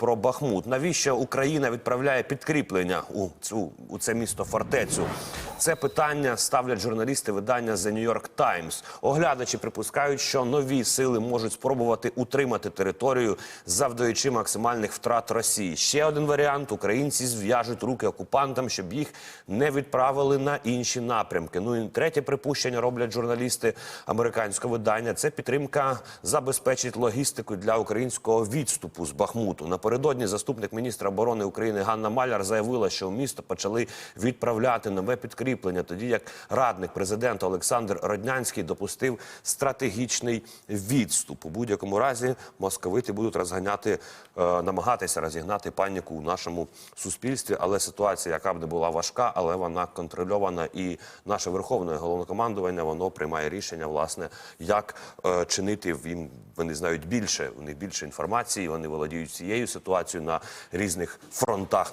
про Бахмут. Навіщо Україна відправляє підкріплення у цю у це місто фортецю? Це питання ставлять журналісти видання The New York Times. Оглядачі припускають, що нові сили можуть спробувати утримати територію, завдаючи максимальних втрат Росії. Ще один варіант: українці зв'яжуть руки окупантам, щоб їх не відправили на інші напрямки. Ну і третє припущення роблять журналісти американського видання. Це підтримка забезпечить логістику для українського відступу з Бахмуту. Напередодні заступник міністра оборони України Ганна Маляр заявила, що в місто почали відправляти нове підкріплення, тоді як радник президента Олександр Роднянський допустив стратегічний відступ. У будь-якому разі московити будуть розганяти, е, намагатися розігнати паніку у нашому суспільстві. Але ситуація, яка б не була важка, але вона контрольована, і наше верховне головнокомандування воно приймає рішення, власне, як е, чинити їм. Вони знають більше, у них більше інформації, вони володіють цією ситуацією на різних фронтах.